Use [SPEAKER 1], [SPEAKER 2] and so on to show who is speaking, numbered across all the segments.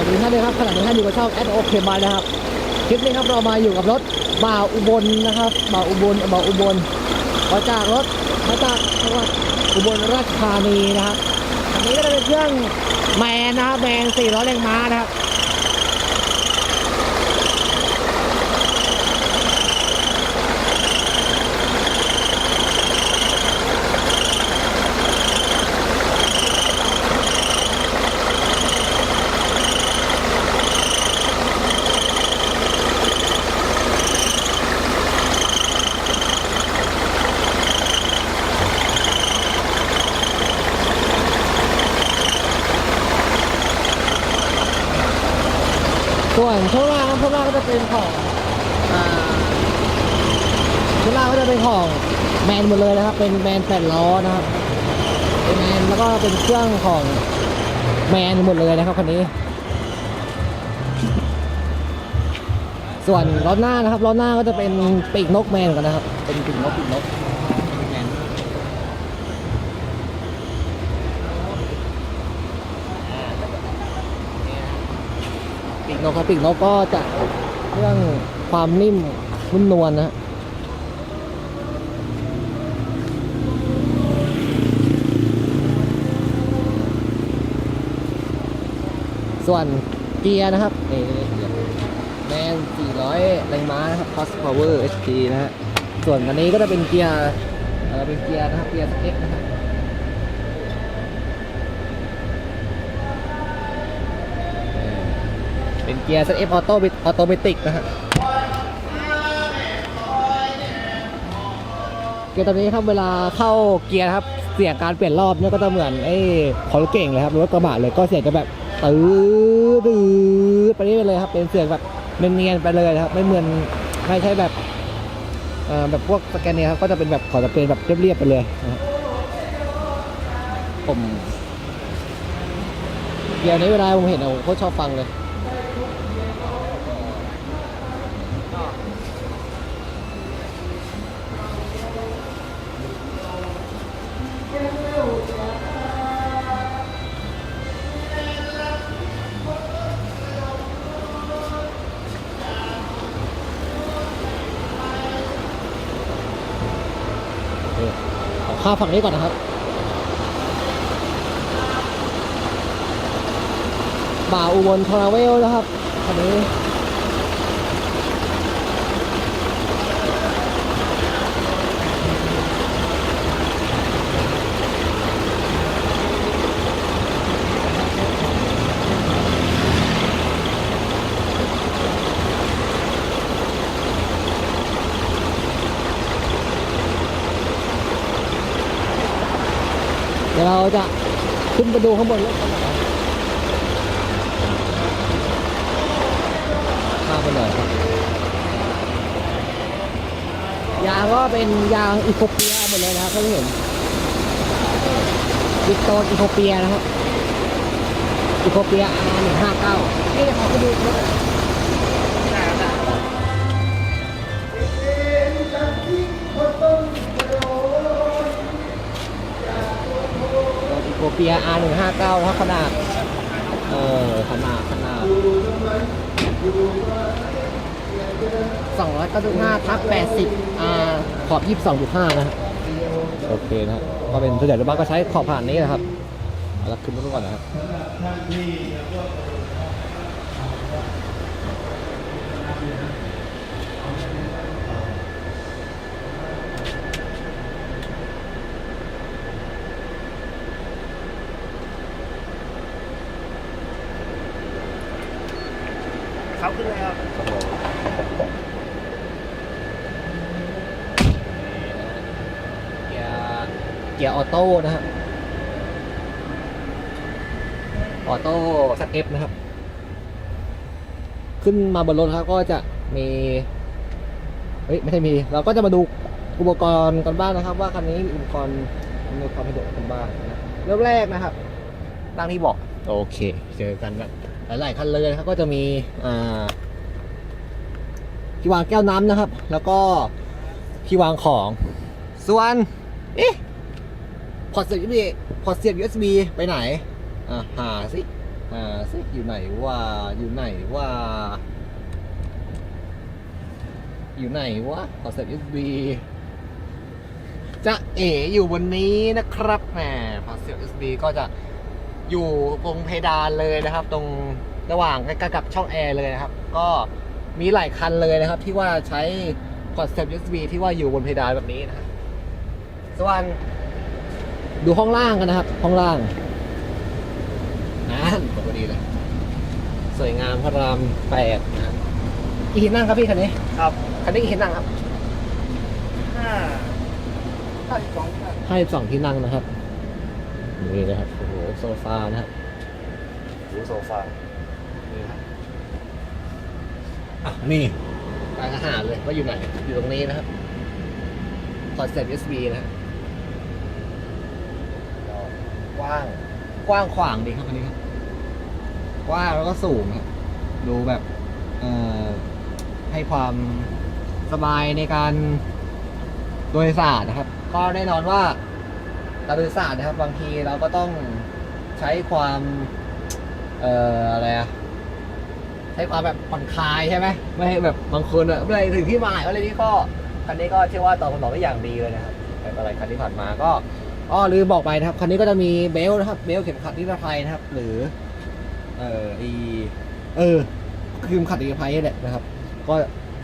[SPEAKER 1] วัสดีท่านด้วยครับขณะนี้ท่านอยู่กับช่องแอดโอเคบายนะครับคลิปนี้ครับเรามาอยู่กับรถบ่าวอุบลนะครับบ่าวอุบลบ่าวอุบลมาจากรถมาจากจังหวัดอุบลราชธานีนะครับอันนี้ก็จะเป็นเครื่องแมนนะครับแมน400แรงม้านะครับ ส่วนช่วงล่างครับช่วงล่างก็จะเป็นของอ่าช่วงล่างก็จะเป็นของแมนหมดเลยนะครับ เป็นแมนแปดล้อนะครับเป็นแมนแล้วก็เป็นเครื่องของแมนหมดเลยนะครับคันนี้ ส่วนล้อหน้านะครับล้อหน้าก็จะเป็นปีกนกแมนเหมือนกันนะครับ เป็นปีกนกปีกนกแมน ปีกกครับปีกนกก็จะเรื่องความนิ่มนุ่มนวลนะฮะส่วนเกียร์นะครับนี่เกียร์แมน400แรงม้านะครับ Cost Power HP นะฮะส่วนอันนี้ก็จะเป็นเกียร์เป็นเกียร์นะครับเกียร์ X นะฮะเเป็นเกียร์ ZF Auto Automatic นะฮะเกียร์ตัวนี้ครับเวลาเข้าเกียร์ครับเสียงการเปลี่ยนรอบเนี่ยก็จะเหมือนไอ้ขอรถเก่งเลยครับรถกระบะเลยก็เสียงจะแบบตื้อตื้อไปเรื่อยเลยครับเป็นเสียงแบบเนียนๆไปเลยครับ ไม่เหมือนไม่ใช่แบบเอ่อแบบพวกสแกนเนียครับก็จะเป็นแบบขอจะเป็นแบบเรียบๆไปเลยนะฮะผมเกียร์นี้เวลาผมเห็นอะผมโคตรชอบฟังเลยาฝั่งนี้ก่อนนะครับ บ่าวอุบลทราเวลนะครับคันนี้ เดี๋ยวเราจะขึ้นไป ดูข้างบนรถข้าไปหน่อยครับ ยางก็เป็นยางอีโคเปียหมดเลยนะครับท่านผู้เห็นบิ๊กโตนอีโคเปียนะครับอีโคเปีย R หนึ่งห้าเก้าเอ๊ะขอไปดูรถ ปีย R หนึ่งห้าเก้าครับขนาด เออขนาดขนาดสองร้อยเก้าสิบห้าทับแปดสิบอ่าขอบยี่สิบสองจุดห้านะฮะโอเคนะฮะก็เป็นส่วนใหญ่รถบัสก็ใช้ขอบผ่านนี้นะครับเอาละขึ้นรถก่อนนะครับ เขาขึ้นเลยครับเกียร์เกียร์ออโต้นะฮะออโต้สักเอฟนะครับ ขึ้นมาบนรถครับก็จะมีเฮ้ยไม่ใช่มี เราก็จะมาดูอุปกรณ์กันบ้างนะครับ ว่าคันนี้มีอุปกรณ์มีความสะดวกกันบ้างนะเริ่มแรกนะครับตั้งที่เบอก โอเค เจอกันแบบ หลายๆคันเลยนะครับก็จะมีที่วางแก้วน้ำนะครับ แล้วก็ที่วางของ ส่วนเอ๊ะพอร์ตเสียบ USB พอร์ตเสียบ USB ไปไหนอ่าหาสิอ่าซิอยู่ไหนว่าอยู่ไหนว่าอยู่ไหนวะขอเซ็ต USB จะเอ๋อยู่บนนี้นะครับแหมพอเสียบ USB ก็จะ อยู่ตรงเพดานเลยนะครับ ตรงระหว่างใกล้ๆกับช่องแอร์เลยนะครับ ก็มีหลายคันเลยนะครับ ที่ว่าใช้พอร์ตเสียบ USB ที่ว่าอยู่บนเพดานแบบนี้นะครับส่วนดูห้องล่างกันนะครับ ห้องล่างนั่นปกติเลย สวยงามพระรามแปดนะครับกี่ที่นั่งครับพี่คันนี้
[SPEAKER 2] ครับ
[SPEAKER 1] คันนี้กี่ที่นั่งครับ
[SPEAKER 2] ห้าห้าสิบสองครับ
[SPEAKER 1] ห้าสิบสองที่นั่งนะครับนี่นะครับโอ้โห โซฟานะครับ
[SPEAKER 2] ดูโซฟา
[SPEAKER 1] นี่ครับอะนี่ร้านอาหารเลยว่าอยู่ไหน อยู่ตรงนี้นะครับพอร์ตเซ็ต USB นะครับก็กว้าง กว้างขวางดีครับอันนี้ครับ กว้างแล้วก็สูงครับ ดูแบบเอ่อให้ความสบายในการโดยสารนะครับ ก็แน่นอนว่าการโดยสารนะครับ บางทีเราก็ต้อง ใช้ความเอ่ออะไรอะใช้ความแบบผ่อนคลายใช่ไหมไม่ให้แบบบางคนอะไม่ได้ถึงที่หมายอะไรนี้ก็คันนี้ก็เชื่อว่าตอบสนองได้อย่างดีเลยนะครับแต่อะไรคันที่ผ่านมาก็อ๋อลืมบอกไปนะครับคันนี้ก็จะมีเบลต์นะครับเบลต์เข็มขัดนิรภัยนะครับ หรือ เอ่ออีเออคือเข็มขัดนิรภัยนี่แหละนะครับ ก็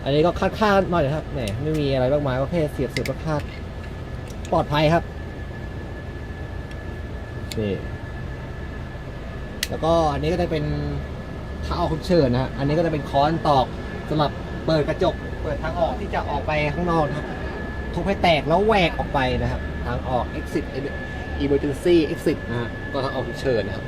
[SPEAKER 1] อันนี้ก็คาดคาดๆหน่อยนะครับแหมไม่มีอะไรมากมายก็แค่เสียบเสียบคาดปลอดภัยครับนี่ แล้วก็อันนี้ก็จะเป็นท้าคุกเชิญนะฮะอันนี้ก็จะเป็นค้อนตอกสำหรับเปิดกระจก เปิดทางออกที่จะออกไปข้างนอกนะครับทุบให้แตกแล้วแหวกออกไปนะครับ ทางออก exit emergency exit นะฮะก็ทางออกฉุกเฉินนะครับ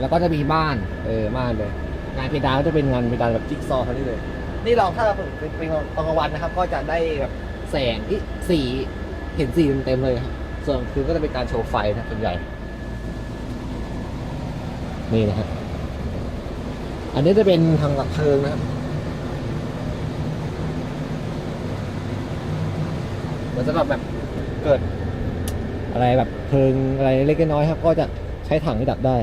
[SPEAKER 1] แล้วก็จะมีบ้านเออบ้านเลย งานเพดานก็จะเป็นงานเพดานแบบจิ๊กซอว์เขานี่เลย นี่เราถ้าเป็นเป็นเป็นตอนกลางวันนะครับ ก็จะได้แบบแสงที่สีเห็นสีเต็มๆเลยครับส่วนคืนก็จะเป็นการโชว์ไฟนะส่วนใหญ่ นี่นะฮะอันนี้จะเป็นทางดับเพลิงนะครับ มันจะแบบแบบเกิด อะไรแบบเพลิงอะไรเล็กๆน้อยๆครับ ก็จะใช้ถังที่ดับได้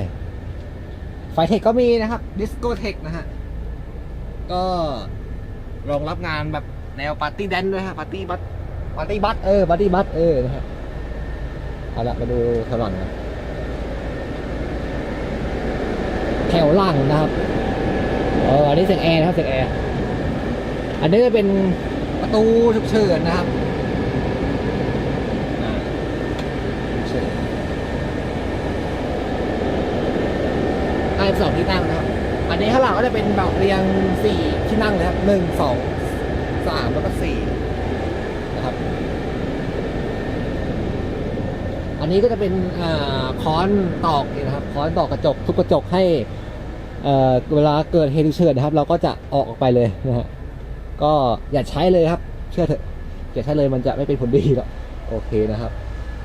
[SPEAKER 1] ไฟเทคก็มีนะครับ ดิสโกเทคนะฮะ ก็รองรับงานแบบแนวปาร์ตี้แดนด้วยฮะ ปาร์ตี้บัสปาร์ตี้บัสเออ ปาร์ตี้บัสเออ นะฮะเอาละมาดูถนนนะ แถวล่างนะครับเอออันนี้เสียงแอร์นะครับเสียงแอร์อันนี้จะเป็นประตูฉุกเฉินนะครับอ่าฉุกเฉินห้สองที่นั่งนะครับ อันนี้ข้างหลังก็จะเป็นแบบเรียงสี่ที่นั่งเลยครับหนึ่งสองสามแล้วก็สี่นะครับ อันนี้ก็จะเป็นอ่าค้อนตอกนะครับค้อนตอกกระจกทุบกระจกให้ เวลาเกิดเหตุฉุกเฉินนะครับ เราก็จะออกออกไปเลยนะฮะก็อย่าใช้เลยครับ เชื่อเถอะอย่าใช้เลยมันจะไม่เป็นผลดีหรอกโอเคนะครับ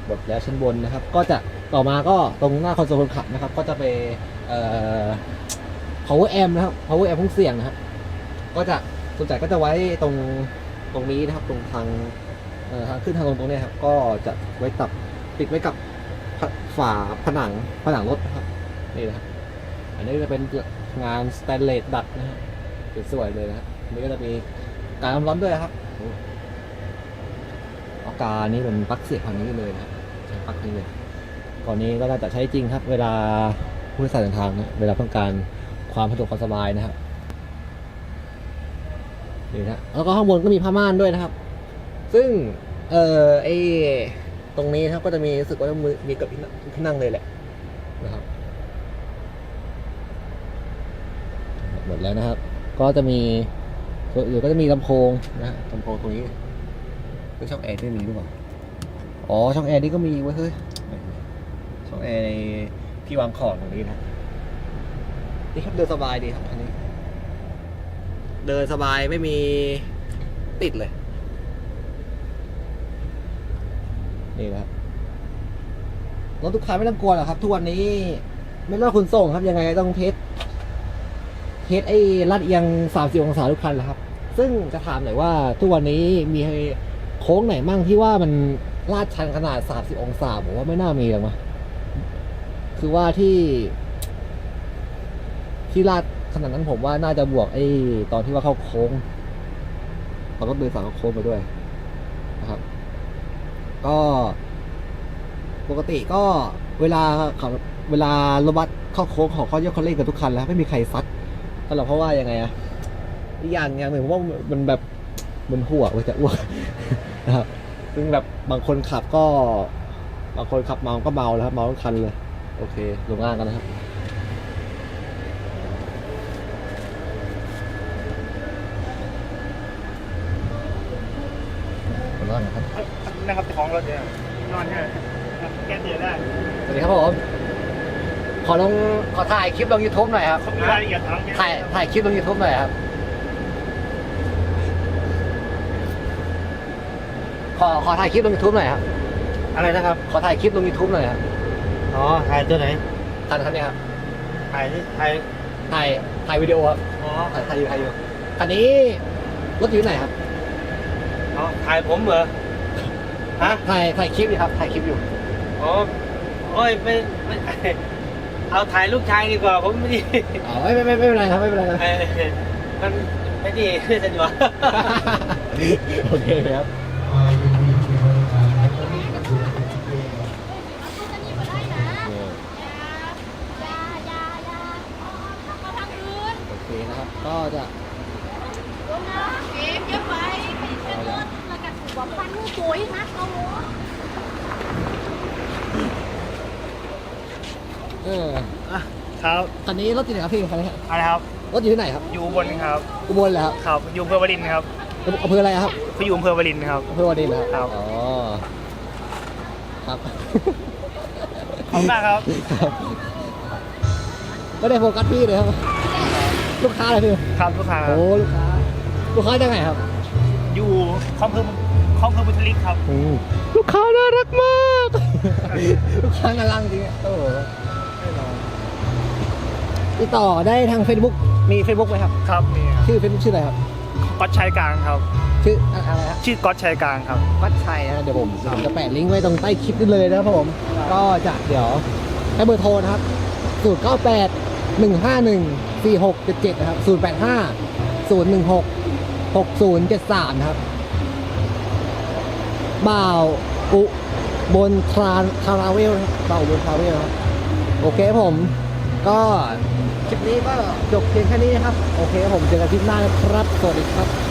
[SPEAKER 1] หมดแล้วชั้นบนนะครับ ก็จะต่อมาก็ตรงหน้าคอนโซลคนขับนะครับ ก็จะไปเอ่อ power amp นะครับ power amp พุ่งเสียงนะฮะก็จะส่วนใหญ่ก็จะไว้ตรงตรงนี้นะครับ ตรงทางเอ่อทางขึ้นทางลงตรงนี้ครับ ก็จะไว้ตับติดไว้กับฝาผนังผนังรถนะครับนี่นะครับ อันนี้จะเป็น งานสแตนเลสดัดนะฮะสวยๆเลยนะฮะนนี้ก็จะมีการร้อนด้วยนะครับอากานี้เป็นปลั๊กเสียบทางนี้เลยนะใช้ปลั๊กนี้เลยก่อนนี้ก็น่าจะใช้จริงครับ เวลาผู้โดยสารเดินทางนะเวลาต้องการความสะดวกความสบายนะครับนี่นะแล้วก็ข้างบนก็มีผ้าม่านด้วยนะครับ ซึ่งเออไอตรงนี้ครับก็จะมีรู้สึกว่ามีมีเกับที่นั่งที่นั่งเลยแหละนะครับ หม ดแล้วนะครับ ก็จะมีหรือก็จะมีลำโพงนะฮะลำโพงตรงนี้เป็นช่องแอร์ที่มีหรือเปล่าอ๋อช่องแอร์นี่ก็มีไว้ยเฮ้ยช่องแอร์ในที่วางของตรงนี้นะนี่ครับเดินสบายดีครับอันนี้ เดินสบายไม่มีติดเลย นี่นะครับรถทุกคันไม่ต้องกลัวหรอกครับ ทุกวันนี้ ไม่ว่าคุณส่งครับยังไงก็ต้องเทส เทสไอ้ลาดเอียงสามสิบองศาทุกคันแหละครับ ซึ่งจะถามหน่อยว่าทุกวันนี้มีโค้งไหนมั่งที่ว่ามันลาดชันขนาดสามสิบองศาผมว่าไม่น่ามีหรอกมั้งคือว่าที่ ที่ลาดขนาดนั้นผมว่าน่าจะบวกไอ้ตอนที่ว่าเข้าโค้งเราก็เดินสายเข้าโค้งไปด้วยนะครับ ก็ปกติก็เวลาขับเวลารถบัสเข้าโค้งของเขาเยอะเขาเล่นกันทุกคันแล้ว ไม่มีใครซัด ก็หรอกเพราะว่ายังไงอะอีกอย่างอย่างหนึ่งผมว่ามันแบบมันหัวกว่าจะอ้วกนะครับซึ่งแบบบางคนขับก็ บางคนขับเมาก็เมาแล้วครับเมาทั้งคันเลย โอเค ลงอ่างกันนะครับลงอ่างนะครับ
[SPEAKER 2] นะครับเจ้าของรถเนี่ยนอนเนี่ยแก้เตือนได้
[SPEAKER 1] สวัสดีครับผม ขอลงขอถ่ายคลิปลง YouTube หน่อยครับ
[SPEAKER 2] เขามีรายละเอียดทั้ง
[SPEAKER 1] ถ่ายถ่ายคลิปลง YouTube หน่อยครับ ขอขอถ่ายคลิปลง YouTube หน่อยครับ
[SPEAKER 2] อะไรนะครับ
[SPEAKER 1] ขอถ่ายคลิปลง YouTube หน่อยครับ
[SPEAKER 2] อ๋อ ถ่ายตัวไหน
[SPEAKER 1] ทันครับเนี่ยครับ
[SPEAKER 2] ถ่ายที่ถ่าย
[SPEAKER 1] ถ่ายถ่ายวิดีโอครับ
[SPEAKER 2] อ๋อ
[SPEAKER 1] ถ่ายถ่ายอยู่ถ่ายอยู่คันนี้รถอยู่ที่ไหนครับ
[SPEAKER 2] อ๋อถ่ายผมเหรอ ฮะ
[SPEAKER 1] ถ่ายถ่ายคลิปอยู่ครับ ถ่ายคลิปอยู่
[SPEAKER 2] อ๋อ โอ้ยไม่ไม่ เอาถ่ายลูกชายดีกว่าผมไม่ดี
[SPEAKER 1] อ๋อไม่ไม่ไม่ไม่เป็นไรครับไม่เป็นไรครับ
[SPEAKER 2] เออมันไม่ดีสะดวก
[SPEAKER 1] โอเคครับโอเคนะครับก็จะเออ
[SPEAKER 2] ครับ
[SPEAKER 1] คันนี้รถอยู่ไหนครับพี่คันนี้ครับ
[SPEAKER 2] อะไรครับ
[SPEAKER 1] รถอยู่ที่ไหนครับ
[SPEAKER 2] อยู่อุบนครับ
[SPEAKER 1] อุบลเหรอครับ
[SPEAKER 2] ครับอยู่อำเภอวรินทร์ครับ
[SPEAKER 1] อำเภออะไรครับ
[SPEAKER 2] เขาอยู่อำเภอวรินทร์ครับ
[SPEAKER 1] อำเภอวาดินเหรอ
[SPEAKER 2] ครับ
[SPEAKER 1] อ๋อครับ
[SPEAKER 2] ขอบคุณมากครับ
[SPEAKER 1] ครับไม่ได้โฟกัสพี่เลยครับ ลูกค้าอะไรพี่
[SPEAKER 2] ครับลูกค้า
[SPEAKER 1] โอ้ลูกค้าลูกค้าจากไหนครับ
[SPEAKER 2] อยู่คลองเพิ่มคลองเพิ่มบุตริกครับ
[SPEAKER 1] ลูกค้าน่ารักมาก ลูกค้าน่ารักจริงๆโอ้โห ติดต่อได้ทาง Facebook มี Facebook ไหมครับ
[SPEAKER 2] ครับนี่ครับ
[SPEAKER 1] ชื่อ Facebook ชื่ออะไรครับ
[SPEAKER 2] ก๊อตชัยกลางครับ
[SPEAKER 1] ชื่ออะไรครับ
[SPEAKER 2] ชื่อก๊อตชัยกลางครับ
[SPEAKER 1] วัดชัยนะเดี๋ยวผมเดี๋ยวผมจะแปะลิงก์ไว้ตรงใต้คลิปนี้เลยนะครับผม ก็จะเดี๋ยวให้เบอร์โทรนะครับ0 9 8 1 5 1 4 6 7 7นะครับ0 8 5 0 1 6 6 0 7 3นะครับบ่าวอุบนทรานทราเวลนะครับบ่าวอุบนทราเวลนะครับโอเคครับผม ก็คลิปนี้ก็จบเพียงแค่นี้นะครับ โอเคผมเจอกันคลิปหน้านะครับ สวัสดีครับ